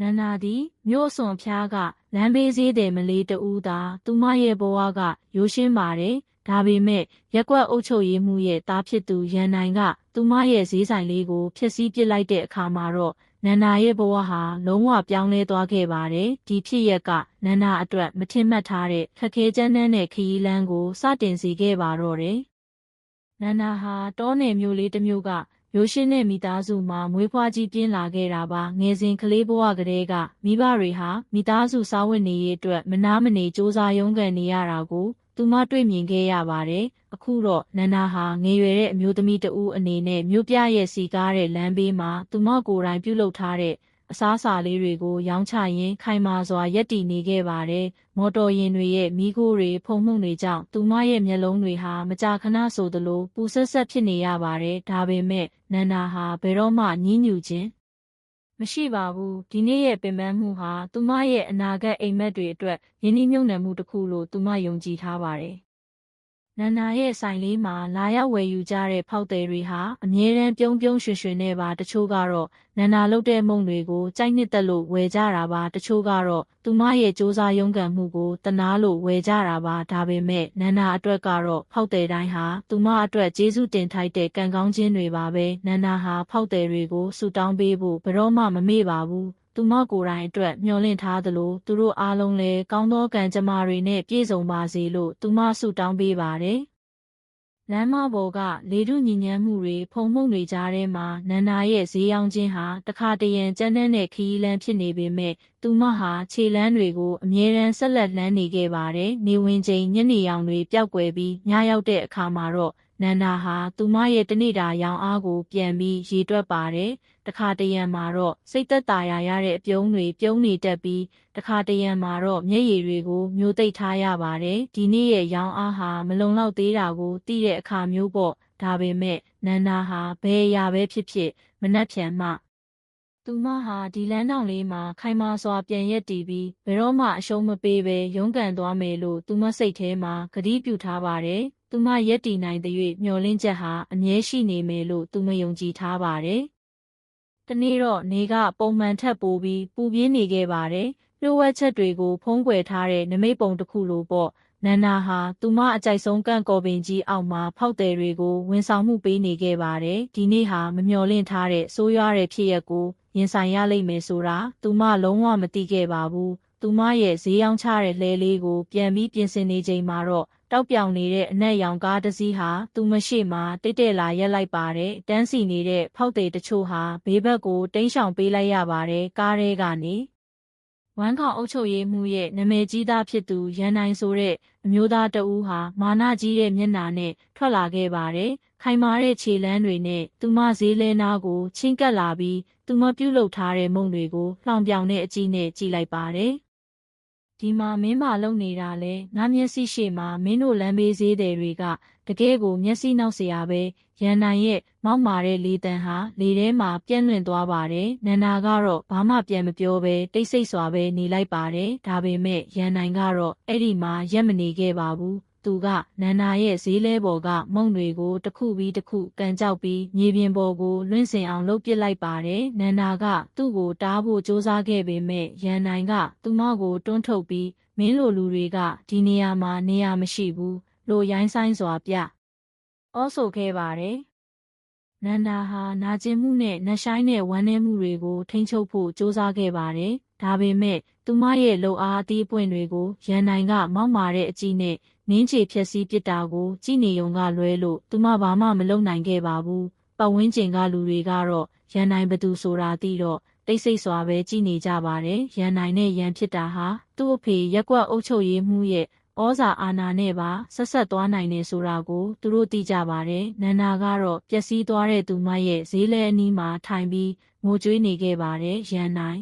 နန္နာသည်မြို့အစွန်ဖျားကလမ်းဘေးဈေးတယ်မလေးတူးသာသူမရဲ့ဘဝကရိုးရှင်းပါတယ်ဒါပေမဲ့ရက်ကွက်အုပ်ချုပ်ရေးမှုရဲ့တားဖြစ်သူရန်နိုင်ကသူမရဲ့ဈေးဆိုင်လေးကိုဖျက်ဆီးပစ်လိုက်တဲ့အခါမှာတော့နန္နာရဲ့ဘဝဟာလုံးဝပြောင်းလဲသွားခဲ့ပါတယ်ဒီဖြစ်ရက်ကနန္နာအတွက်မထင်မှတ်ထားတဲ့ခက်ခဲကြမ်းတမ်းတဲ့ခရီးလမ်းကိုစတင်စေခဲ့ပါတော့တယ်နန္နာဟာတောနယ်မျိုးလေးတစ်မျိုးက ရိုးရှင်းတဲ့မိသားစုမှာမွေးဖွားကြီးပြင်းလာခဲ့တာပါငယ်စဉ်ကလေးဘဝကလေးကမိဘတွေဟာမိသားစုစားဝတ်နေရေးအတွက်မနာမနေစ조사ရုန်းကန်နေရတာကိုသူမတွေ့မြင်ခဲ့ရပါတယ်အခုတော့နန္နာဟာငယ်ရွယ်တဲ့အမျိုးသမီးတဦးအနေနဲ့မြို့ပြရဲ့စီကားတဲ့လမ်းဘေးမှာသူမကိုယ်တိုင်ပြုလုပ်ထားတဲ့ အစားအစာလေးတွေကို ရောင်းချရင်းခိုင်မာစွာရက်တည်နေခဲ့ပါတယ်။မော်တော်ယာဉ်တွေရဲ့မီးခိုးတွေဖုံမှုန့်တွေကြောင့်သူမရဲ့မျက်လုံးတွေဟာမကြာခဏဆိုသလိုပူဆက်ဆက်ဖြစ်နေရပါတယ်။ဒါပေမဲ့နန္နာဟာဘယ်တော့မှညှဉ်းညူခြင်းမရှိပါဘူးဒီနေ့ရဲ့ပင်ပန်းမှုဟာသူမရဲ့အနာဂတ်အိမ်မက်တွေအတွက်ယဉ်ကျေးမြုံနယ်မှုတစ်ခုလို့သူမယုံကြည်ထားပါတယ် နန္နာရဲ့ဆိုင်လေးမှာလာရောက်ဝယ်ယူကြတဲ့ဖောက်သည်တွေဟာအမြဲတမ်းပြုံးပြုံးရွှင်ရွှင်နဲ့ပါတချို့ကတော့နန္နာလုတ်တဲ့မုံတွေကိုကြိုက်နှစ်သက်လို့ဝယ်ကြတာပါတချို့ကတော့သူမရဲ့စူးစမ်းရုန်းကန်မှုကိုတနာလို့ဝယ်ကြတာပါဒါပေမဲ့နန္နာအတွက်ကတော့ဖောက်သည်တိုင်းဟာသူမအတွက်ကျေးဇူးတင်ထိုက်တဲ့ကံကောင်းခြင်းတွေပါပဲနန္နာဟာဖောက်သည်တွေကိုဆူတောင်းပေးဖို့ဘယ်တော့မှမမေ့ပါဘူး သူမကိုယ်တိုင်အတွက်မျှော်လင့်ထားသလိုသူတို့အားလုံးလည်းကောင်းသောကံကြမ္မာတွေနဲ့ပြည့်စုံပါစေလို့သူမဆုတောင်းပေးပါတယ်လမ်းမပေါ်ကလေထုညဉ့်ညမ်းမှုတွေဖုံမှုန့်တွေကြားထဲမှာနန္နာရဲ့ဈေးရောင်းခြင်းဟာတခါတရံကြမ်းတမ်းတဲ့ခီးလန်းဖြစ်နေပေမဲ့သူမဟာခြေလန်းတွေကိုအမြဲတမ်းဆက်လက်လှမ်းနေခဲ့ပါတယ်။နေဝင်ချိန်ညနေရောင်တွေပျောက်ကွယ်ပြီးညရောက်တဲ့အခါမှာတော့နန္နာဟာသူမရဲ့တနေ့တာရောင်အားကိုပြန်ပြီးရေတွက်ပါတယ်။တခါတရံမှာတော့စိတ်သက်သာရာရတဲ့အပြုံးတွေပြုံးနေတတ်ပြီးတခါတရံမှာတော့မျက်ရည်တွေကိုမျိုးသိပ်ထားရပါတယ်။ဒီနေ့ရဲ့ရောင်အားဟာမလုံလောက်သေးတာကိုသိတဲ့အခါမျိုးပေါ့။ဒါပေမဲ့နန္နာဟာဘယ်အရာပဲဖြစ်ဖြစ်မနှက်ဖြန်မှ သူမဟာဒီလမ်းတောင်လေးမှာခိုင်မာစွာပြန်ရက်တည်ပြီးဘယ်တော့မှအရှုံးမပေးဘဲရုန်းကန်သွားမယ်လို့သူမစိတ်ထဲမှာကတိပြုထားပါတယ်။သူမရက်တည်နိုင်တဲ့၍မျှော်လင့်ချက်ဟာအမြဲရှိနေမယ်လို့သူမယုံကြည်ထားပါတယ်။တနေ့တော့နေကပုံမှန်ထက်ပိုပြီးပူပြင်းနေခဲ့ပါတယ်။လျှို့ဝှက်ချက်တွေကိုဖုံးကွယ်ထားတဲ့နမိတ်ပုံတစ်ခုလိုပေါ့။နန္နာဟာသူမအကြိုက်ဆုံးကန့်ကော်ပင်ကြီးအောက်မှာဖောက်တယ်တွေကိုဝန်ဆောင်မှုပေးနေခဲ့ပါတယ်။ဒီနေ့ဟာမမျှော်လင့်ထားတဲ့ဆိုးရွားတဲ့ဖြစ်ရပ်ကို ရင်ဆိုင်ရလိမ့်မယ်ဆိုတာသူမလုံးဝမသိခဲ့ပါဘူး။သူမရဲ့ဈေးရောင်းချတဲ့လှဲလေးကိုပြန်ပြီးပြင်ဆင်နေချိန်မှာတော့တောက်ပြောင်နေတဲ့အနက်ရောင်ကားတစ်စီးဟာသူမရှိမှတိတ်တဲ့လာရက်လိုက်ပါတယ်။တန်းစီနေတဲ့ဖောက်တယ်တချို့ဟာဘေးဘက်ကိုတင်းရှောင်ပေးလိုက်ရပါတယ်ကားထဲကနေ ဝမ်းခေါင်အုပ်ချုပ်ရေးမှုရဲ့နာမည်ကြီးသားဖြစ်သူရန်နိုင်ဆိုတဲ့အမျိုးသားတဦးဟာမာနကြီးတဲ့မျက်နှာနဲ့ထွက်လာခဲ့ပါတယ်။ခိုင်မာတဲ့ခြေလမ်းတွေနဲ့သူမဈေးလဲနာကိုချင်းကပ်လာပြီးသူမပြုတ်လုထားတဲ့မုံတွေကိုလှောင်ပြောင်တဲ့အကြည့်နဲ့ကြည့်လိုက်ပါတယ်။ဒီမှာမင်းမလုံနေတာလဲငါမျက်စိရှေ့မှာမင်းတို့လမ်းဘေးဈေးတယ်တွေက တကယ်ကိုမျက်စိနောက်စရာပဲရန်နိုင်ရဲ့မောက်မာတဲ့လေတံဟာလေထဲမှာပြန့်လွင့်သွားပါတယ်နန္နာကတော့ဘာမှပြန်မပြောဘဲတိတ်ဆိတ်စွာပဲနေလိုက်ပါတယ်ဒါပေမဲ့ရန်နိုင်ကတော့အဲ့ဒီမှာရက်မနေခဲ့ပါဘူးသူကနန္နာရဲ့ဈေးလဲပေါ်ကမုံတွေကိုတစ်ခုပြီးတစ်ခုကန်ကြောက်ပြီးမြေပြင်ပေါ်ကိုလွင့်စင်အောင်လှုပ်ပစ်လိုက်ပါတယ်နန္နာကသူ့ကိုတားဖို့စ조사ခဲ့ပေမဲ့ရန်နိုင်ကသူမကိုတွန်းထုတ်ပြီးမင်းလိုလူတွေကဒီနေရာမှာနေရာမရှိဘူး လိုရိုင်းဆိုင်စွာပြဩဆိုခဲ့ပါတယ်နန္ဒာဟာနာကျင်မှုနဲ့နှဆိုင်တဲ့ဝမ်းနည်းမှုတွေကိုထိန်းချုပ်ဖို့ကြိုးစားခဲ့ပါတယ်။ဒါပေမဲ့သူမရဲ့လှုပ်အားအသီးပွင့်တွေကိုရန်နိုင်ကမောက်မာတဲ့အကြည့်နဲ့နင်းချေဖြက်စီးပစ်တာကိုကြည်နေုံကလွဲလို့သူမဘာမှမလုပ်နိုင်ခဲ့ပါဘူး။ပတ်ဝန်းကျင်ကလူတွေကတော့ရန်နိုင်ဘသူဆိုတာသိတော့တိတ်ဆိတ်စွာပဲကြည်နေကြပါတယ်။ရန်နိုင်နဲ့ရန်ဖြစ်တာဟာသူ့အဖေရက်ကွက်အုပ်ချုပ်ရေးမှုရဲ့ ဩဇာအာဏာနဲ့ပါဆက်ဆက်သွားနိုင်တယ်ဆိုတာကိုသူတို့သိကြပါတယ်။နန္နာကတော့ပျက်စီးသွားတဲ့သူမရဲ့ဈေးလဲအနီးမှာထိုင်ပြီးငိုကြွေးနေခဲ့ပါတယ်။ရန်နိုင်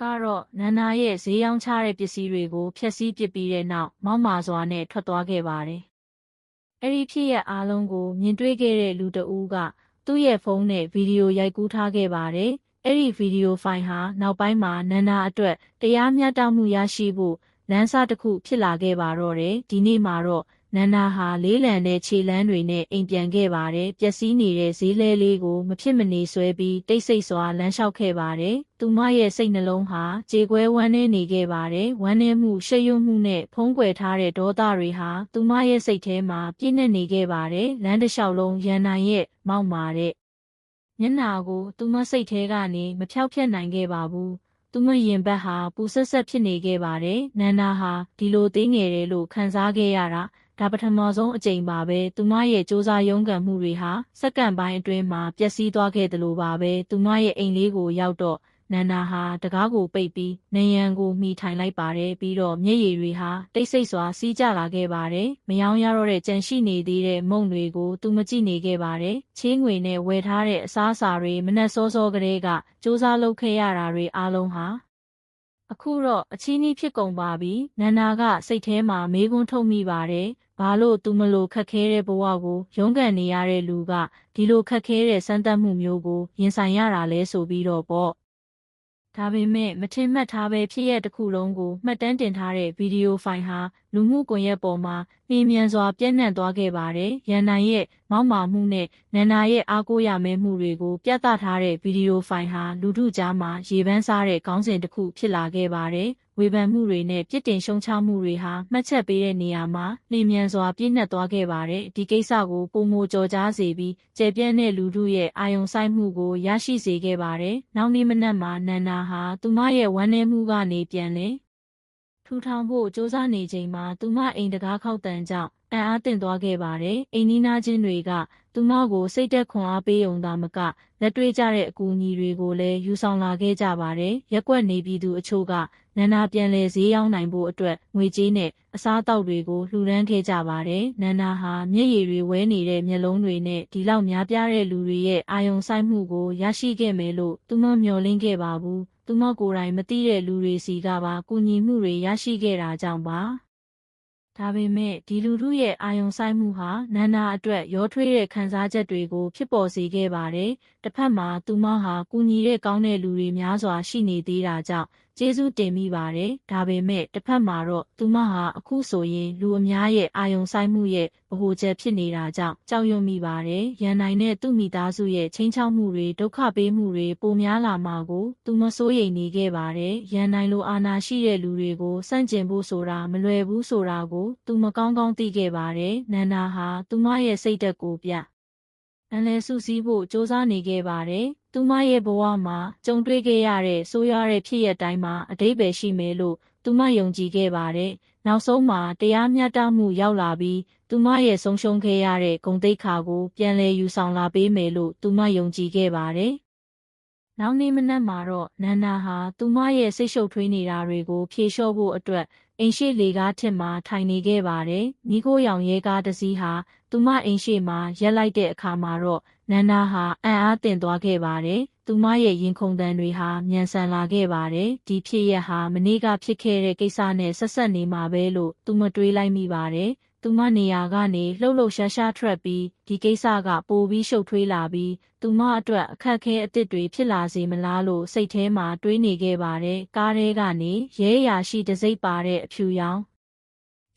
ကတော့နန္နာရဲ့ဈေးရောင်းချတဲ့ပစ္စည်းတွေကိုဖျက်ဆီးပစ်ပြီးတဲ့နောက်မောက်မာစွာနဲ့ထွက်သွားခဲ့ပါတယ်။အဲ့ဒီဖြစ်ရဲ့အားလုံးကိုမြင်တွေ့ခဲ့တဲ့လူတဦးကသူ့ရဲ့ဖုန်းနဲ့ဗီဒီယိုရိုက်ကူးထားခဲ့ပါတယ်။အဲ့ဒီဗီဒီယိုဖိုင်ဟာနောက်ပိုင်းမှာနန္နာအတွက်တရားမျှတမှုရရှိဖို့ လမ်းစာတစ်ခုဖြစ်လာခဲ့ပါတော့တယ်ဒီနေ့မှာတော့နန္နာဟာလေးလံတဲ့ခြေလမ်းတွေနဲ့အိမ်ပြန်ခဲ့ပါတယ်။ပျက်စီးနေတဲ့ဈေးလဲလေးကိုမဖြစ်မနေဆွဲပြီးတိတ်ဆိတ်စွာလမ်းလျှောက်ခဲ့ပါတယ်။သူမရဲ့စိတ်နှလုံးဟာကြေကွဲဝမ်းနည်းနေခဲ့ပါတယ်။ဝမ်းနည်းမှုရှက်ရွံ့မှုနဲ့ဖုံးကွယ်ထားတဲ့ဒေါသတွေဟာသူမရဲ့စိတ်ထဲမှာပြည့်နှက်နေခဲ့ပါတယ်။လမ်းတစ်လျှောက်လုံးရန်နိုင်ရဲ့မောက်မာတဲ့မျက်နာကိုသူမစိတ်ထဲကနေမဖြောက်ဖြက်နိုင်ခဲ့ပါဘူး။ သူမရင်ဘတ်ဟာပူဆက်ဆက်ဖြစ်နေခဲ့ပါတယ်။နန္နာဟာဒီလိုသိငယ်တယ်လို့ခံစားခဲ့ရတာဒါပထမဆုံးအကြိမ်ပါပဲသူမရဲ့စ조사ရုံးကန်မှုတွေဟာစက္ကန့်ပိုင်းအတွင်းမှာပျက်စီးသွားခဲ့တယ်လို့ပါပဲသူမရဲ့အိမ်လေးကိုရောက်တော့ နန္နာဟာတကားကိုပိတ်ပြီးနေရန်ကိုမိထိုင်လိုက်ပါတယ်ပြီးတော့မျက်ရည်တွေဟာတိတ်ဆိတ်စွာစီးကျလာခဲ့ပါတယ်မယောင်းရတော့တဲ့ကြံရှိနေသေးတဲ့မုံတွေကိုသူမကြည့်နေခဲ့ပါတယ်ချင်းငွေနဲ့ဝယ်ထားတဲ့အစားအစာတွေမနှက်စောစောကလေးကစ조사လုပ်ခဲ့ရတာတွေအားလုံးဟာအခုတော့အချင်းကြီးဖြစ်ကုန်ပါပြီနန္နာကစိတ်ထဲမှာမေးခွန်းထုတ်မိပါတယ်ဘာလို့သူမလို့ခက်ခဲတဲ့ဘဝကိုရုန်းကန်နေရတဲ့လူကဒီလိုခက်ခဲတဲ့စမ်းသပ်မှုမျိုးကိုရင်ဆိုင်ရတာလဲဆိုပြီးတော့ပေါ့ ဒါပေမဲ့မထင်မှတ်ထားပဲဖြစ်ရတဲ့တစ်ခုလုံးကိုမှတ်တမ်းတင်ထားတဲ့ဗီဒီယိုဖိုင်ဟာလူမှုကွန်ရက်ပေါ်မှာနှင်းမြန်စွာပြန့်နှံ့သွားခဲ့ပါတယ်။ရန်နိုင်ရဲ့မောက်မာမှုနဲ့နန္နာရဲ့အားကိုးရမဲမှုတွေကိုပြသထားတဲ့ဗီဒီယိုဖိုင်ဟာလူထုကြားမှာရေပန်းစားတဲ့ခေါင်းစဉ်တစ်ခုဖြစ်လာခဲ့ပါတယ်။ ဝေဖန်မှုတွေနဲ့ပြစ်တင်ရှုံချမှုတွေဟာမှတ်ချက်ပေးတဲ့နေရာမှာနှင်းမြန်စွာပြည့်နှက်သွားခဲ့ပါတယ်။ဒီကိစ္စကိုပုံမကြော်ကြားစေပြီးကျေပြန့်တဲ့လူထုရဲ့အာယုံဆိုင်မှုကိုရရှိစေခဲ့ပါတယ်။နောက်နေ့မနက်မှာနန္နာဟာသူမရဲ့ဝမ်းနည်းမှုကနေပြန်လဲထူထောင်ဖို့စ조사နေချိန်မှာသူမအိမ်တကားခောက်တန်ကြောင့်အံ့အားသင့်သွားခဲ့ပါတယ်။အိမ်နီးနားချင်းတွေက သူမကိုစိတ်သက်ခွန်အားပေးုံသာမကလက်တွေ့ကြတဲ့အကူအညီတွေကိုလည်းယူဆောင်လာခဲ့ကြပါတယ်။ရက်ွက်နေပြည်သူအချို့ကနန္နာပြန်လည်ဈေးရောက်နိုင်ဖို့အတွက်ငွေကြေးနဲ့အစားအသောက်တွေကိုလှူဒန်းခဲ့ကြပါတယ်။နန္နာဟာမျက်ရည်တွေဝဲနေတဲ့မျက်လုံးတွေနဲ့ဒီလောက်များပြားတဲ့လူတွေရဲ့အာယုံဆိုင်မှုကိုရရှိခဲ့မယ်လို့သူမမျှော်လင့်ခဲ့ပါဘူး။သူမကိုယ်တိုင်မသိတဲ့လူတွေစီကပါကူညီမှုတွေရရှိခဲ့တာကြောင့်ပါ ဒါပေမဲ့ဒီလူထုရဲ့အာယုံဆိုင်မှုဟာနန္နာအတွက်ရောထွေးတဲ့ခံစားချက်တွေကိုဖြစ်ပေါ်စေခဲ့ပါတယ်။တစ်ဖက်မှာသူမဟာကူညီတဲ့ကောင်းတဲ့လူတွေများစွာရှိနေသေးတာကြောင့် ကျေးဇူးတင်မိပါတယ်။ဒါပေမဲ့တစ်ဖက်မှာတော့သူမဟာအခုဆိုရင်လူအများရဲ့အာယုံဆိုင်မှုရဲ့ဗဟိုချက်ဖြစ်နေတာကြောင့်ကြောက်ရွံ့မိပါတယ်။ရန်နိုင်တဲ့သူ့မိသားစုရဲ့ချင်းချောက်မှုတွေဒုက္ခပေးမှုတွေပိုများလာမှာကိုသူမစိုးရိမ်နေခဲ့ပါတယ်။ရန်နိုင်လိုအာဏာရှိတဲ့လူတွေကိုစန့်ကျင်ဖို့ဆိုတာမလွယ်ဘူးဆိုတာကိုသူမကောင်းကောင်းသိခဲ့ပါတယ်။နန္နာဟာသူမရဲ့စိတ်သက်ကိုပြအန်လဲစုစည်းဖို့စ조사နေခဲ့ပါတယ်။ သူမရဲ့ဘဝမှာကြုံတွေ့ခဲ့ရတဲ့ဆိုးရွားတဲ့ဖြစ်ရပ်တိုင်းမှာအတိတ်ပဲရှိမယ်လို့သူမယုံကြည်ခဲ့ပါတယ်။နောက်ဆုံးမှာတရားမျှတမှုရောက်လာပြီးသူမရဲ့ဆုံးရှုံးခဲ့ရတဲ့ဂုဏ်သိက္ခာကိုပြန်လည်ယူဆောင်လာပေးမယ်လို့သူမယုံကြည်ခဲ့ပါတယ်။နောက်နေ့မနက်မှာတော့နန္နာဟာသူမရဲ့စိတ်ရှုပ်ထွေးနေတာတွေကိုဖြေလျှော့ဖို့အတွက် အိမ်ရှိလေကားထစ်မှာထိုင်နေခဲ့ပါတယ်။မိခိုးရောင်ရဲကားတစ်စီးဟာသူမအိမ်ရှိမှာရက်လိုက်တဲ့အခါမှာတော့နန္နာဟာအံ့အားသင့်သွားခဲ့ပါတယ်။သူမရဲ့ရင်ခုန်တန်တွေဟာမြန်ဆန်လာခဲ့ပါတယ်။ဒီဖြစ်ရပ်ဟာမနေ့ကဖြစ်ခဲ့တဲ့ကိစ္စနဲ့ဆက်ဆက်နေမှာပဲလို့သူမတွေးလိုက်မိပါတယ်။ သူမနေရာကနေလှုပ်လှုပ်ရှားရှားထွက်ပြီးဒီကိစ္စကပိုပြီးရှုပ်ထွေးလာပြီးသူမအတွက်အခက်ခဲအသစ်တွေဖြစ်လာစေမလားလို့စိတ်ထဲမှာတွေးနေခဲ့ပါတယ်။ကားထဲကနေရဲရာရှိတစိမ့်ပါတဲ့အဖြူရောင်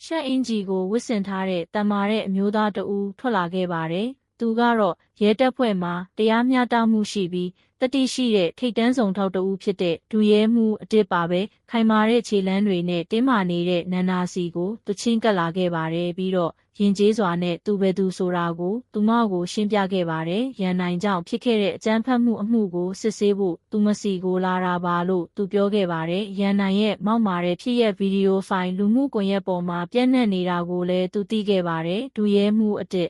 ရှက်အင်ဂျီကိုဝစ်ဆင်ထားတဲ့တမာတဲ့အမျိုးသားတဦးထွက်လာခဲ့ပါတယ် သူကတော့ရဲတပ်ဖွဲ့မှာတရားမျှတမှုရှိပြီးတတိရှိတဲ့ထိတ်တန်းဆောင်ထောက်တဦးဖြစ်တဲ့ဒူရဲမှုအတစ်ပါပဲခိုင်မာတဲ့ခြေလမ်းတွေနဲ့တင်းမာနေတဲ့နန္နာစီကိုသူချင်းကပ်လာခဲ့ပါတယ်ပြီးတော့ရင်ကျေးစွာနဲ့သူပဲသူဆိုတာကိုသူမကိုရှင်းပြခဲ့ပါတယ်ရန်နိုင်ကြောင့်ဖြစ်ခဲ့တဲ့အကြမ်းဖက်မှုအမှုကိုစစ်ဆေးဖို့သူမစီကိုလာတာပါလို့သူပြောခဲ့ပါတယ်ရန်နိုင်ရဲ့မောက်မာတဲ့ဖြစ်ရဲ့ဗီဒီယိုဖိုင်လူမှုကွန်ရက်ပေါ်မှာပြန့်နှံ့နေတာကိုလည်းသူသိခဲ့ပါတယ်ဒူရဲမှုအတစ်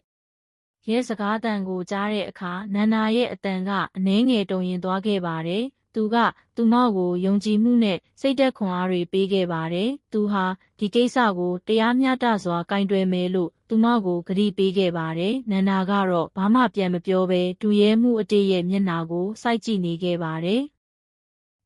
ရဲစကားတန်ကိုကြားတဲ့အခါနန္နာရဲ့အတန်ကအနှဲငယ်တုံရင်သွားခဲ့ပါတယ်။သူကသူမကိုယုံကြည်မှုနဲ့စိတ်သက်ခွန်အားတွေပေးခဲ့ပါတယ်။သူဟာဒီကိစ္စကိုတရားမျှတစွာကင်တွယ်မယ်လို့သူမကိုဂရုပေးခဲ့ပါတယ်။နန္နာကတော့ဘာမှပြန်မပြောဘဲဒူရဲမှုအတေးရဲ့မျက်နှာကိုစိုက်ကြည့်နေခဲ့ပါတယ်။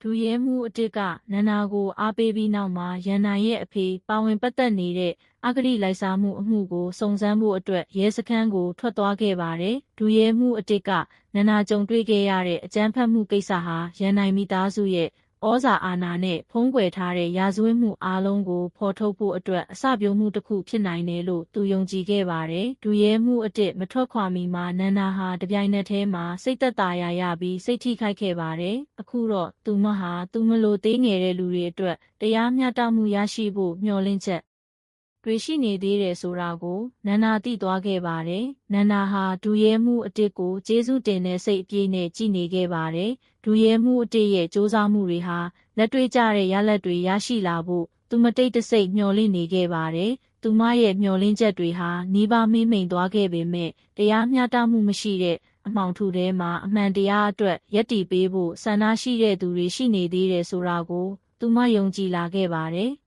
ဒူရဲမှုအတစ်ကနန္နာကိုအားပေးပြီးနောက်မှာရန်နိုင်ရဲ့အဖေပါဝင်ပတ်သက်နေတဲ့အဂတိလိုက်စားမှုအမှုကိုစုံစမ်းဖို့အတွက်ရဲစခန်းကိုထွက်သွားခဲ့ပါတယ်။ဒူရဲမှုအတစ်ကနန္နာကြုံတွေ့ခဲ့ရတဲ့အကြမ်းဖက်မှုကိစ္စဟာရန်နိုင်မိသားစုရဲ့ ဩဇာအာဏာနဲ့ဖုံးကွယ်ထားတဲ့ရာဇဝတ်မှုအလုံးကိုဖော်ထုတ်ဖို့အတွက်အစပြုံးမှုတစ်ခုဖြစ်နိုင်တယ်လို့သူယုံကြည်ခဲ့ပါတယ်။ဒူရဲမှုအတစ်မထွက်ခွာမီမှာနန္နာဟာတပြိုင်နက်တည်းမှာစိတ်သက်သာရာရပြီးစိတ်ထိခိုက်ခဲ့ပါတယ်။အခုတော့သူမဟာသူမလိုသေးငယ်တဲ့လူတွေအတွက်တရားမျှတမှုရရှိဖို့မျှော်လင့်ချက် တွေရှိနေသေးတယ်ဆိုတာကို နန္နာသိသွားခဲ့ပါတယ်။နန္နာဟာဒူရဲမှုအတစ်ကိုကျေးဇူးတင်တဲ့စိတ်အပြည့်နဲ့ကြည်နေခဲ့ပါတယ်။ဒူရဲမှုအတစ်ရဲ့စ조사မှုတွေဟာလက်တွေ့ကျတဲ့ရလဒ်တွေရရှိလာဖို့သူမတိတ်တဆိတ်မျှော်လင့်နေခဲ့ပါတယ်။သူမရဲ့မျှော်လင့်ချက်တွေဟာနီးပါးမိမ့်မိန်သွားခဲ့ပေမဲ့တရားမျှတမှုမရှိတဲ့အမှောင်ထုထဲမှာအမှန်တရားအတွက်ယက်တီပေးဖို့ဆန္ဒရှိတဲ့သူတွေရှိနေသေးတယ်ဆိုတာကို သူမယုံကြည်လာခဲ့ပါတယ်။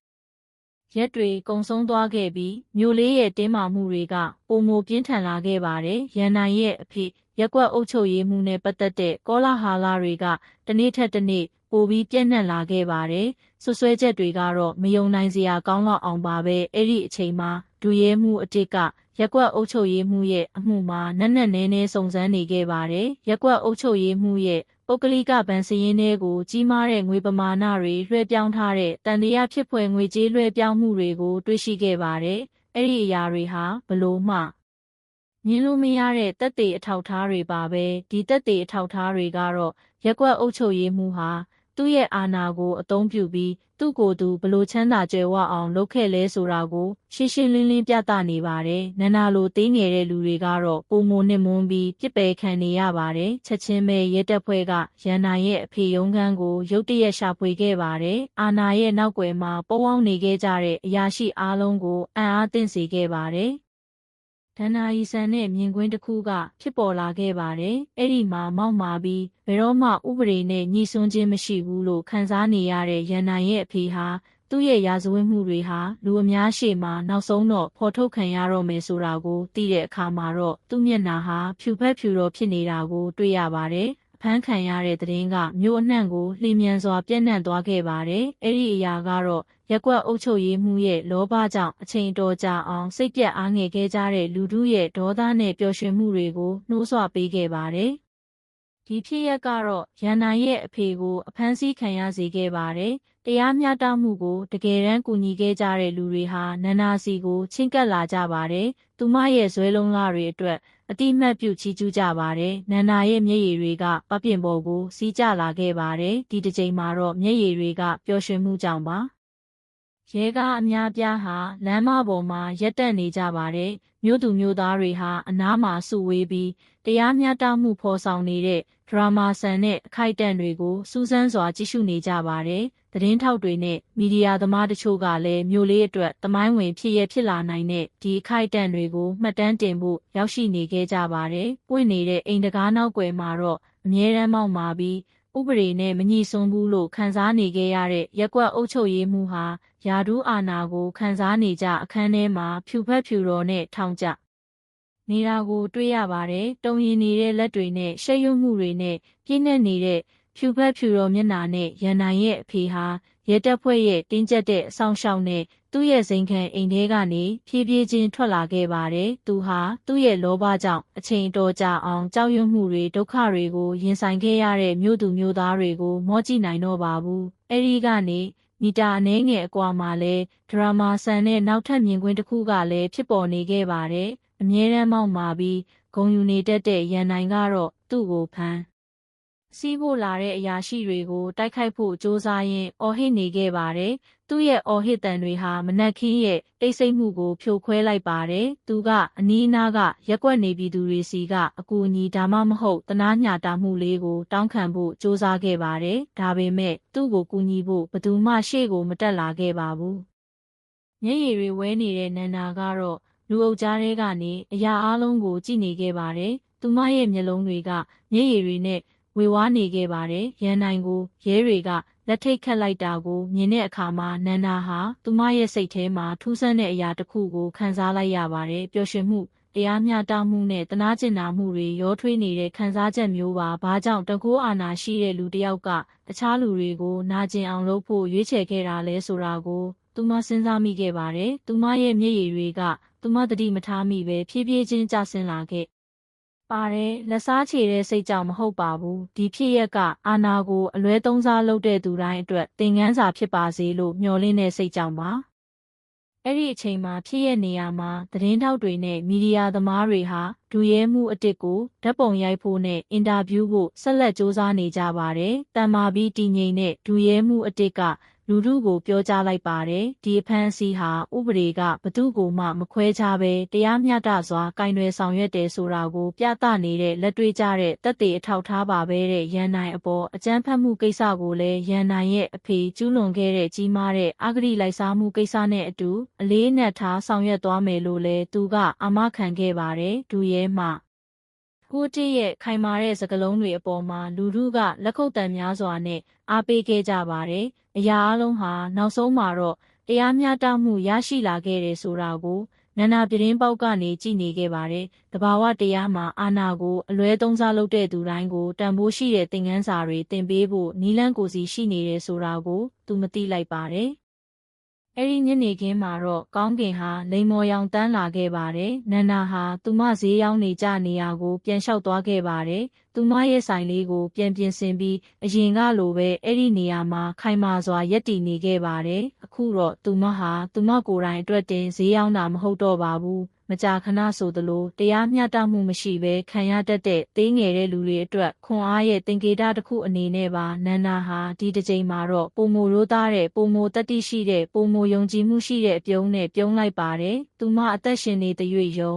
ရက်တွေကုံဆုံးသွားခဲ့ပြီးမြို့လေးရဲ့တင်းမာမှုတွေကပုံမပြင်းထန်လာခဲ့ပါတယ်။ရန်နိုင်ရဲ့အဖေရက်ကွက်အုပ်ချုပ်ရေးမှုနဲ့ပတ်သက်တဲ့ကောလာဟာလာတွေကတနေ့ထက်တနေ့ပိုပြီးပြန့်နှံ့လာခဲ့ပါတယ်။ဆွဆွဲချက်တွေကတော့မယုံနိုင်စရာကောင်းတော့အောင်ပါပဲအဲ့ဒီအချိန်မှာဒူရဲမှုအတစ်ကရက်ကွက်အုပ်ချုပ်ရေးမှုရဲ့အမှုမှာနက်နက်နဲနဲစုံစမ်းနေခဲ့ပါတယ်။ရက်ကွက်အုပ်ချုပ်ရေးမှုရဲ့ ပုဂ္ဂလိကဗန်စရင်တွေကိုကြီးမားတဲ့ငွေပမာဏတွေလွှဲပြောင်းထားတဲ့တန်တရားဖြစ်ဖွယ်ငွေကြေးလွှဲပြောင်းမှုတွေကိုတွေ့ရှိခဲ့ပါတယ်။အဲ့ဒီအရာတွေဟာဘလို့မှမြင်လို့မရတဲ့တက်သေးအထောက်ထားတွေပါပဲဒီတက်သေးအထောက်ထားတွေကတော့ရက်ကွက်အုပ်ချုပ်ရေးမှုဟာ သူ့ရဲ့အာဏာကိုအသုံးပြုပြီးသူ့ကိုယ်သူဘလို့ချမ်းသာကြွယ်ဝအောင်လုပ်ခဲ့လဲဆိုတာကိုရှင်းရှင်းလင်းလင်းပြသနေပါတယ်။နန္နာလိုသိငယ်တဲ့လူတွေကတော့ပုံမနဲ့မွန်းပြီးပြစ်ပယ်ခံနေရပါတယ်။ချက်ချင်းပဲရဲတပ်ဖွဲ့ကရန်နိုင်ရဲ့အဖေယုံခန်းကိုရုတ်တရက်ရှာဖွေခဲ့ပါတယ်။အာနာရဲ့နောက်ွယ်မှာပေါပေါင်းနေခဲ့ကြတဲ့အရာရှိအားလုံးကိုအံ့အားသင့်စေခဲ့ပါတယ်။ ဒန္နာရီဆန်နဲ့မြင်ကွင်းတစ်ခုက ဖြစ်ပေါ်လာခဲ့ပါတယ်။အဲ့ဒီမှာမောက်မာပြီးဘယ်တော့မှဥပဒေနဲ့ညှိစွန်းခြင်းမရှိဘူးလို့ခံစားနေရတဲ့ရန်နိုင်ရဲ့အဖေဟာသူ့ရဲ့ရာဇဝတ်မှုတွေဟာလူအများရှေ့မှာနောက်ဆုံးတော့ဖော်ထုတ်ခံရတော့မယ်ဆိုတာကိုသိတဲ့အခါမှာတော့သူ့မျက်နှာဟာဖြူဖက်ဖြူတော့ဖြစ်နေတာကိုတွေ့ရပါတယ်။အ ဖမ်းခံရတဲ့သတင်းကမြို့အနှံ့ကိုလှိမြန်စွာပြန့်နှံ့သွားခဲ့ပါတယ်။အဲ့ဒီအရာကတော့ရက်ကွက်အုပ်ချုပ်ရေးမှုရဲ့လောဘကြောင့်အချိန်တော်ကြာအောင်စိတ်ပြတ်အားငယ်ခဲ့ကြတဲ့လူထုရဲ့ဒေါသနဲ့ပျော်ရွှင်မှုတွေကိုနှိုးဆွပေးခဲ့ပါတယ်။ဒီဖြစ်ရပ်ကတော့ရန်နိုင်ရဲ့အဖေကိုအဖမ်းဆီးခံရစေခဲ့ပါတယ်။တရားမျှတမှုကိုတကယ်တမ်းကူညီခဲ့ကြတဲ့လူတွေဟာနန္နာစီကိုချင်းကပ်လာကြပါတယ်။သူမရဲ့ဇွဲလုံးလာတွေအတွက် အတိမတ်ပြုချီးကျူးကြပါတယ်။နန္နာရဲ့မျက်ရည်တွေကပပင်ပေါ်ကိုစီးကျလာခဲ့ပါတယ်။ဒီတစ်ချိန်မှာတော့မျက်ရည်တွေကပျော်ရွှင်မှုကြောင့်ပါ။ရဲကားအများပြားဟာလမ်းမပေါ်မှာရက်တက်နေကြပါတယ်။မြို့သူမြို့သားတွေဟာအနားမှာစုဝေးပြီးတရားမျှတမှုဖော်ဆောင်နေတဲ့ဒရာမာဆန်နဲ့အခိုက်အတန့်တွေကိုစူးစမ်းစွာကြည့်ရှုနေကြပါတယ်။ သတင်းထောက်တွေနဲ့မီဒီယာသမားတချို့ကလည်းမြို့လေးအတွက်တမိုင်းဝင်ဖြစ်ရဖြစ်လာနိုင်တဲ့ဒီအခိုက်အတန့်တွေကိုမှတ်တမ်းတင်ဖို့ရောက်ရှိနေခဲ့ကြပါတယ်။ပွင့်နေတဲ့အိမ်တကားနောက်ွယ်မှာတော့အမြဲတမ်းမောက်မာပြီးဥပဒေနဲ့မညီစွန်းဘူးလို့ခံစားနေခဲ့ရတဲ့ရက်ကွက်အုပ်ချုပ်ရေးမှုဟာယာဒူးအာနာကိုခံစားနေကြအခန်းထဲမှာဖြူဖက်ဖြူတော်နဲ့ထောင်ကျနေတာကိုတွေ့ရပါတယ်။တုံရင်နေတဲ့လက်တွေနဲ့ရှက်ရွံ့မှုတွေနဲ့ပြင်းနေနေတဲ့ ဖြူဖက်ဖြူတော်မျက်နှာနဲ့ရန်နိုင်ရဲ့အဖေဟာရဲတပ်ဖွဲ့ရဲ့တင်းကျပ်တဲ့အဆောင်ရှောက်နဲ့သူ့ရဲ့စိန်ခံအိမ်ထဲကနေဖြည်းဖြည်းချင်းထွက်လာခဲ့ပါတယ်။သူဟာသူ့ရဲ့လောဘကြောင့်အချိန်တော်ကြာအောင်ကြောက်ရွံ့မှုတွေဒုက္ခတွေကိုရင်ဆိုင်ခဲ့ရတဲ့မြို့သူမြို့သားတွေကိုမောကြည့်နိုင်တော့ပါဘူး။အဲဒီကနေမီတာအနည်းငယ်အကွာမှာလဲဒရာမာဆန်နဲ့နောက်ထပ်မြင်ကွင်းတစ်ခုကလည်းဖြစ်ပေါ်နေခဲ့ပါတယ်။အမြဲတမ်းမောက်မာပြီးဂုံယူနေတတ်တဲ့ရန်နိုင်ကတော့သူ့ကိုဖမ်း စီးဖို့လာတဲ့အရာရှိတွေကိုတိုက်ခိုက်ဖို့ကြိုးစားရင်းအော်ဟစ်နေခဲ့ပါတယ်။သူ့ရဲ့အော်ဟစ်တန်တွေဟာမနက်ခင်းရဲ့တိတ်ဆိတ်မှုကိုဖြိုခွဲလိုက်ပါတယ်။သူကအနီးအနားကရက်ွက်နေပြည်သူတွေစီကအကူအညီဒါမှမဟုတ်တနာညာတာမှုလေးကိုတောင်းခံဖို့ကြိုးစားခဲ့ပါတယ်။ဒါပေမဲ့သူ့ကိုကူညီဖို့ဘသူမှရှေ့ကိုမတက်လာခဲ့ပါဘူး။မျက်ရည်တွေဝဲနေတဲ့နန္ဒာကတော့လူအုပ်ကြားထဲကနေအရာအလုံးကိုကြည့်နေခဲ့ပါတယ်။သူမရဲ့မျက်လုံးတွေကမျက်ရည်တွေနဲ့ ဝေဝါးနေခဲ့ပါတယ်။ရန်နိုင်ကိုရဲတွေကလက်ထိတ်ခတ်လိုက်တာကိုမြင်တဲ့အခါမှာနန္ဒာဟာသူမရဲ့စိတ်ထဲမှာထူးဆန်းတဲ့အရာတစ်ခုကိုခံစားလိုက်ရပါတယ်။ပျော်ရွှင်မှုတရားမျှတမှုနဲ့တနာကျင်နာမှုတွေရောထွေးနေတဲ့ခံစားချက်မျိုးပါ။ဘာကြောင့်တကူအာနာရှိတဲ့လူတစ်ယောက်ကတခြားလူတွေကိုနာကျင်အောင်လုပ်ဖို့ရွေးချယ်ခဲ့တာလဲဆိုတာကိုသူမစဉ်းစားမိခဲ့ပါတယ်။သူမရဲ့မျက်ရည်တွေကသူမတတိမထားမိပဲဖြည်းဖြည်းချင်းကျဆင်းလာခဲ့ ပါတယ်လက်စားချေတဲ့စိတ်ကြောင့်မဟုတ်ပါဘူးဒီဖြစ်ရက်ကအာနာကိုအလွဲသုံးစားလုပ်တဲ့သူတိုင်းအတွက်သင်ခန်းစာဖြစ်ပါစေလို့မျှော်လင့်တဲ့စိတ်ကြောင့်ပါအဲ့ဒီအချိန်မှာဖြစ်ရနေရမှာသတင်းထောက်တွေနဲ့မီဒီယာသမားတွေဟာဒူရဲမှုအစ်စ်ကိုဓာတ်ပုံရိုက်ဖို့နဲ့အင်တာဗျူးဖို့ဆက်လက်စ조사နေကြပါတယ်တန်မာပြီးတည်ငြိမ်တဲ့ဒူရဲမှုအစ်စ်က လူထုကိုပြောကြားလိုက်ပါတယ်ဒီအဖမ်းအဆီးဟာဥပဒေကဘသူ့ကိုမှမခွဲခြားပဲတရားမျှတစွာကင်တွယ်ဆောင်ရွက်တယ်ဆိုတာကိုပြသနေတဲ့လက်တွေ့ကျတဲ့တက်သေးအထောက်ထားပါပဲတဲ့ရန်နိုင်အပေါ်အကြမ်းဖက်မှုကိစ္စကိုလည်းရန်နိုင်ရဲ့အဖေကျူးလွန်ခဲ့တဲ့ကြီးမားတဲ့အဂတိလိုက်စားမှုကိစ္စနဲ့အတူအလေးနက်ထားဆောင်ရွက်သွားမယ်လို့လည်းသူကအာမခံခဲ့ပါတယ်ဒူရဲမှ ကိုတိရဲ့ခိုင်မာတဲ့စကလုံးတွေအပေါ်မှာလူထုကလက်ခုပ်တံများစွာနဲ့အားပေးခဲ့ကြပါတယ်။အရာအလုံးဟာနောက်ဆုံးမှာတော့တရားမျှတမှုရရှိလာခဲ့တယ်ဆိုတာကိုနန္နာပြင်းပေါက်ကနေကြည်နေခဲ့ပါတယ်။တဘာဝတရားမှာအာနာကိုအလွဲသုံးစားလုပ်တဲ့သူတိုင်းကိုတန်ဖိုးရှိတဲ့သင်ခန်းစာတွေသင်ပေးဖို့နီလန်းကိုစီရှိနေတယ်ဆိုတာကိုသူမသိလိုက်ပါတယ်။ အဲ့ဒီညနေခင်းမှာတော့ကောင်းကင်ဟာလိန်မော်ရောင်တန်းလာခဲ့ပါတယ်။နန္နာဟာသူမဈေးရောက်နေကြနေရာကိုပြန်လျှောက်သွားခဲ့ပါတယ်။သူမရဲ့ဆိုင်လေးကိုပြန်ပြင်ဆင်ပြီးအရင်ကလိုပဲအဲ့ဒီနေရာမှာခိုင်မာစွာရက်တည်နေခဲ့ပါတယ်။အခုတော့သူမဟာသူမကိုယ်တိုင်အတွက်တင်ဈေးရောက်တာမဟုတ်တော့ပါဘူး။ မကြာခဏဆိုသလိုတရားမျှတမှုမရှိဘဲခံရတတ်တဲ့သေးငယ်တဲ့လူတွေအတွက်ခွန်အားရဲ့သင်္ကေတတစ်ခုအနေနဲ့ပါနန္နာဟာဒီတစ်ချိန်မှာတော့ပုံမိုရိုးသားတဲ့ပုံမိုတတိရှိတဲ့ပုံမိုယုံကြည်မှုရှိတဲ့အပြုံးနဲ့ပြုံးလိုက်ပါတယ်။သူမအသက်ရှင်နေတဲ့၍ယုံ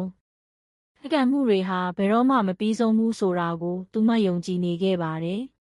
အကံမှုတွေဟာဘယ်တော့မှမပြီးဆုံးဘူးဆိုတာကိုသူမယုံကြည်နေခဲ့ပါတယ်။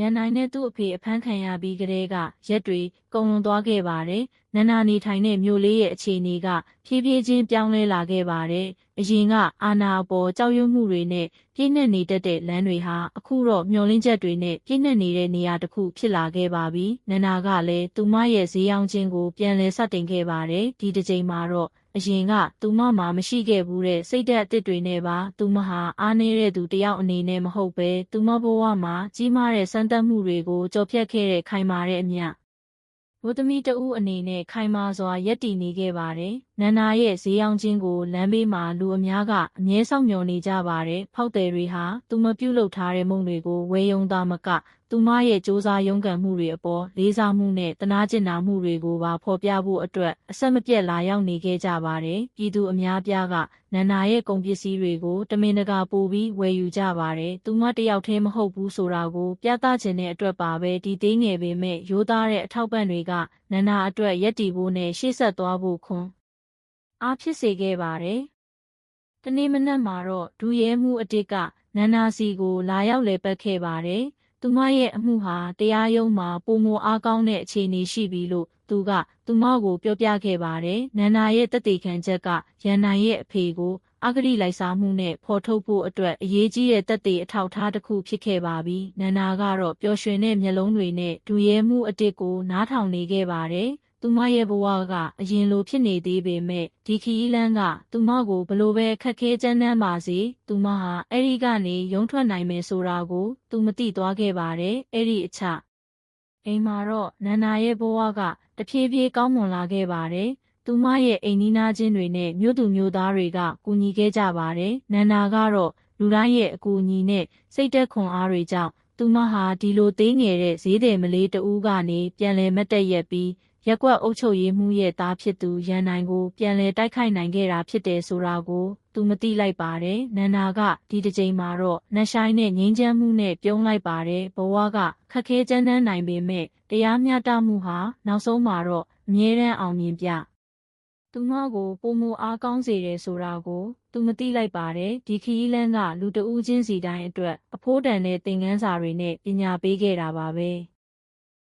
ရန်နိုင်နဲ့သူ့အဖေအဖမ်းခံရပြီးကတည်းကရက်တွေကုန်လွန်သွားခဲ့ပါတယ်။နန္နာနေထိုင်တဲ့မြို့လေးရဲ့အခြေအနေကဖြည်းဖြည်းချင်းပြောင်းလဲလာခဲ့ပါတယ်။အရင်ကအာနာအပေါ်ကြောက်ရွံ့မှုတွေနဲ့ပြည့်နှက်နေတတ်တဲ့လမ်းတွေဟာအခုတော့မျောလင်းချက်တွေနဲ့ပြည့်နှက်နေတဲ့နေရာတစ်ခုဖြစ်လာခဲ့ပါပြီ။နန္နာကလည်းသူမရဲ့ဈေးရောင်းခြင်းကိုပြန်လည်စတင်ခဲ့ပါတယ်။ဒီတစ်ချိန်မှာတော့ အရင်ကသူမမှာမရှိခဲ့ဘူးတဲ့စိတ်ဓာတ်အသစ်တွေနဲ့ပါသူမဟာအားနေတဲ့သူတယောက်အနေနဲ့မဟုတ်ပဲသူမဘဝမှာကြီးမားတဲ့စမ်းသပ်မှုတွေကိုကြော်ဖြတ်ခဲ့တဲ့ခိုင်မာတဲ့အမြဘုသမီတဦးအနေနဲ့ခိုင်မာစွာရက်တည်နေခဲ့ပါတယ်။နန္နာရဲ့ဈေးရောင်းခြင်းကိုလမ်းဘေးမှာလူအများကအမြဲဆောင်မျှော်နေကြပါတယ်။ဖောက်တယ်တွေဟာသူမပြုတ်လုထားတဲ့မုံတွေကိုဝေယုံသားမက သူမရဲ့စ조사ရုံးကန်မှုတွေအပေါ်လေးစားမှုနဲ့တနာကျင်နာမှုတွေကိုပါဖော်ပြဖို့အတွက်အဆက်မပြတ်လာရောက်နေခဲ့ကြပါတယ်။ပြည်သူအများပြားကနန္နာရဲ့ကုန်ပစ္စည်းတွေကိုတမင်တကာပို့ပြီးဝယ်ယူကြပါတယ်။သူမတယောက်တည်းမဟုတ်ဘူးဆိုတာကိုပြသခြင်းတဲ့အတွက်ပါပဲဒီသေးငယ်ပေမဲ့ရိုးသားတဲ့အထောက်ပံ့တွေကနန္နာအတွက်ရက်တည်ဖို့နဲ့ရှေ့ဆက်သွားဖို့ခွန်အားဖြစ်စေခဲ့ပါတယ်။တနေ့မနက်မှာတော့ဒူရဲမှုအတစ်ကနန္နာစီကိုလာရောက်လေပတ်ခဲ့ပါတယ်။ သူမရဲ့အမှုဟာတရားရုံးမှာပုံမအားကောင်းတဲ့အခြေအနေရှိပြီလို့သူက သူမကိုပြောပြခဲ့ပါတယ်။နန္နာရဲ့တသက်ခံချက်ကရန်နိုင်ရဲ့အဖေကိုအဂတိလိုက်စားမှုနဲ့ဖော်ထုတ်ဖို့အတွက်အရေးကြီးတဲ့တက်သေးအထောက်ထားတစ်ခုဖြစ်ခဲ့ပါပြီ။နန္နာကတော့ပျော်ရွှင်တဲ့မျက်လုံးတွေနဲ့ဒူရဲမှုအတစ်ကိုနားထောင်နေခဲ့ပါတယ်။ သူမရဲ့ဘဝကအရင်လိုဖြစ်နေသေးပေမဲ့ဒီခီးလန်းကသူမကိုဘလို့ပဲခက်ခဲကြမ်းတမ်းပါစေသူမဟာအဲ့ဒီကနေရုံထွက်နိုင်မယ်ဆိုတာကိုသူမသိသွားခဲ့ပါတယ်အဲ့ဒီအချအိမ်မှာတော့နန္နာရဲ့ဘဝကတဖြည်းဖြည်းကောင်းမွန်လာခဲ့ပါတယ်သူမရဲ့အိမ်နီးနားချင်းတွေနဲ့မြို့သူမြို့သားတွေကကူညီခဲ့ကြပါတယ်နန္နာကတော့လူတိုင်းရဲ့အကူအညီနဲ့စိတ်သက်ခွန်အားတွေကြောင့်သူမဟာဒီလိုသေးငယ်တဲ့ဈေးတယ်မလေးတဦးကနေပြန်လဲမတ်တက်ရက်ပြီး ရက်ကွက်အုပ်ချုပ်ရေးမှုရဲ့သားဖြစ်သူရန်နိုင်ကို ပြန်လည်တိုက်ခိုက်နိုင်ခဲ့တာဖြစ်တယ်ဆိုတာကို သူမသိလိုက်ပါတယ်။နန္နာကဒီတစ်ချိန်မှာတော့နှဆိုင်နဲ့ငိမ့်ချမ်းမှုနဲ့ပြုံးလိုက်ပါတယ်။ဘဝကခက်ခဲကြမ်းတမ်းနိုင်ပေမဲ့တရားမျှတမှုဟာနောက်ဆုံးမှာတော့အမြဲတမ်းအောင်မြင်ပြ။သူမကိုပုံမအားကောင်းစေတယ်ဆိုတာကို သူမသိလိုက်ပါတယ်။ဒီခီးလန်းကလူတဦးချင်းစီတိုင်းအတွက်အဖိုးတန်တဲ့သင်ခန်းစာတွေနဲ့ပညာပေးခဲ့တာပါပဲ။